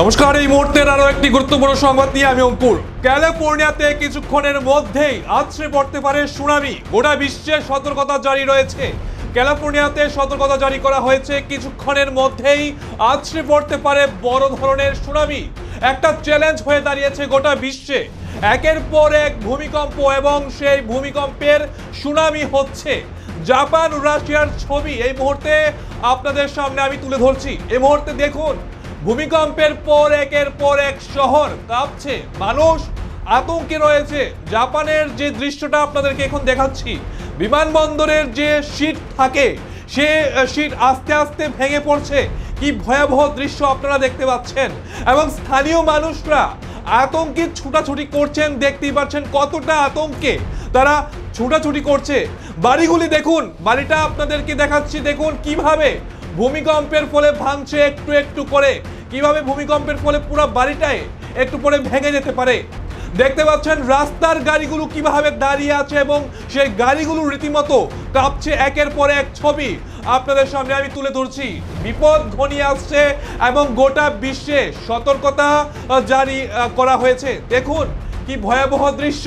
নমস্কার, এই মুহূর্তের আরও একটি গুরুত্বপূর্ণ সংবাদ নিয়ে আমি অঙ্কুর। ক্যালিফোর্নিয়াতে কিছুক্ষণের মধ্যেই আছড়ে পড়তে পারে সুনামি। গোটা বিশ্বে সতর্কতা জারি রয়েছে। ক্যালিফোর্নিয়াতে সতর্কতা জারি করা হয়েছে। কিছুক্ষণের মধ্যেই আছড়ে পড়তে পারে বড় ধরনের সুনামি। একটা চ্যালেঞ্জ হয়ে দাঁড়িয়েছে গোটা বিশ্বে। একের পর এক ভূমিকম্প এবং সেই ভূমিকম্পের সুনামি হচ্ছে। জাপান রাশিয়ার ছবি। এই মুহূর্তে আপনাদের সামনে আমি তুলে ধরছি। এই মুহূর্তে দেখুন ভূমিকম্পের পর একের পর এক শহর কাঁপছে, মানুষ আতঙ্কে রয়েছে। জাপানের যে দৃশ্যটা আপনাদেরকে এখন দেখাচ্ছি, বিমানবন্দরের যে শীট থাকে, সে শীট আস্তে আস্তে ভেঙে পড়ছে। কি ভয়াবহ দৃশ্য আপনারা দেখতে পাচ্ছেন। এবং স্থানীয় মানুষরা আতঙ্কে ছুটাছুটি করছেন, দেখতেই পাচ্ছেন কতটা আতঙ্কে তারা ছুটাছুটি করছে। বাড়িগুলি দেখুন, বাড়িটা আপনাদেরকে দেখাচ্ছি, দেখুন কীভাবে ভূমিকম্পের ফলে ভাঙছে একটু একটু করে। কীভাবে ভূমিকম্পের ফলে পুরো বাড়িটাই একটু পরে ভেঙে যেতে পারে? দেখতে পাচ্ছেন, রাস্তার গাড়িগুলো কীভাবে দাঁড়িয়ে আছে এবং সেই গাড়িগুলো রীতিমতো কাঁপছে একের পর এক ছবি আপনাদের সামনে আমি তুলে ধরছি। বিপদ ঘনিয়ে আসছে এবং গোটা বিশ্বে সতর্কতা জারি করা হয়েছে। দেখুন কি ভয়াবহ দৃশ্য।